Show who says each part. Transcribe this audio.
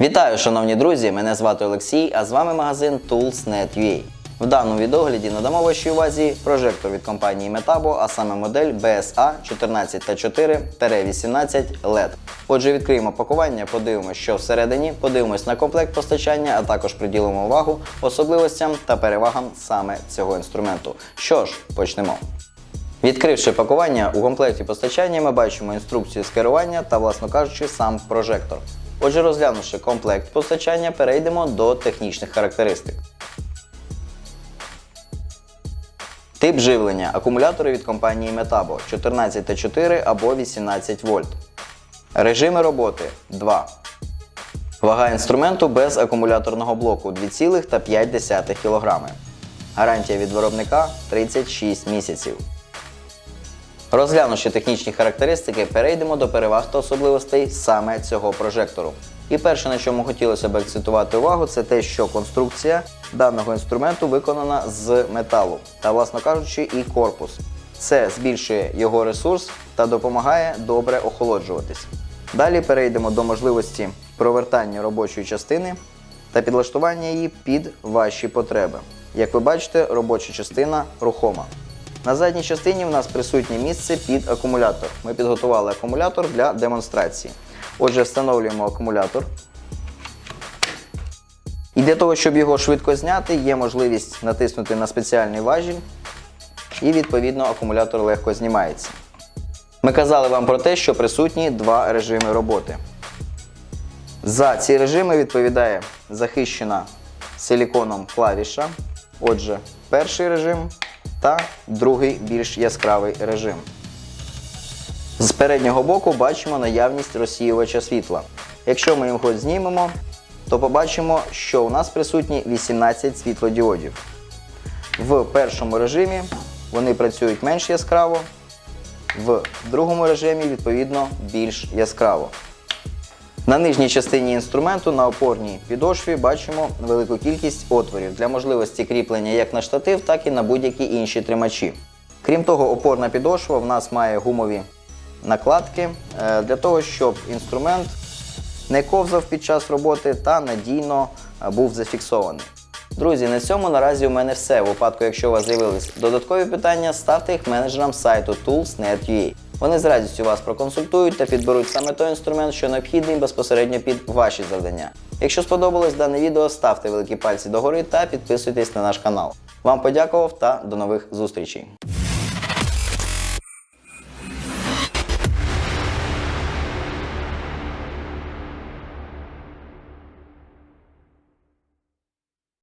Speaker 1: Вітаю, шановні друзі! Мене звати Олексій, а з вами магазин Tools.net.ua. В даному відогляді надамо вашій увазі прожектор від компанії Metabo, а саме модель BSA 14T4-18 LED. Отже, відкриємо пакування, подивимося, що всередині, подивимось на комплект постачання, а також приділимо увагу особливостям та перевагам саме цього інструменту. Що ж, почнемо. Відкривши пакування, у комплекті постачання ми бачимо інструкцію з керування та, власно кажучи, сам прожектор. Отже, розглянувши комплект постачання, перейдемо до технічних характеристик. Тип живлення акумулятори від компанії Metabo 14T4 або 18 вольт. Режими роботи 2. Вага інструменту без акумуляторного блоку 2,5 кг. Гарантія від виробника 36 місяців. Розглянувши технічні характеристики, перейдемо до переваг та особливостей саме цього прожектору. І перше, на чому хотілося б акцентувати увагу, це те, що конструкція даного інструменту виконана з металу та, власно кажучи, і корпус. Це збільшує його ресурс та допомагає добре охолоджуватись. Далі перейдемо до можливості провертання робочої частини та підлаштування її під ваші потреби. Як ви бачите, робоча частина рухома. На задній частині в нас присутнє місце під акумулятор. Ми підготували акумулятор для демонстрації. Отже, встановлюємо акумулятор. І для того, щоб його швидко зняти, є можливість натиснути на спеціальний важіль, і відповідно акумулятор легко знімається. Ми казали вам про те, що присутні два режими роботи. За ці режими відповідає захищена силіконом клавіша. Отже, перший режим та другий більш яскравий режим. З переднього боку бачимо наявність розсіювача світла. Якщо ми його знімемо, то побачимо, що у нас присутні 18 світлодіодів. В першому режимі вони працюють менш яскраво, в другому режимі, відповідно, більш яскраво. На нижній частині інструменту на опорній підошві бачимо велику кількість отворів для можливості кріплення як на штатив, так і на будь-які інші тримачі. Крім того, опорна підошва в нас має гумові накладки е, для того, щоб інструмент не ковзав під час роботи та надійно е, був зафіксований. Друзі, на цьому наразі у мене все. У випадку, якщо у вас з'явились додаткові питання, ставте їх менеджерам сайту Tools.net.ua. Вони з радістю вас проконсультують та підберуть саме той інструмент, що необхідний безпосередньо під ваші завдання. Якщо сподобалось дане відео, ставте великі пальці догори та підписуйтесь на наш канал. Вам подякував та до нових зустрічей.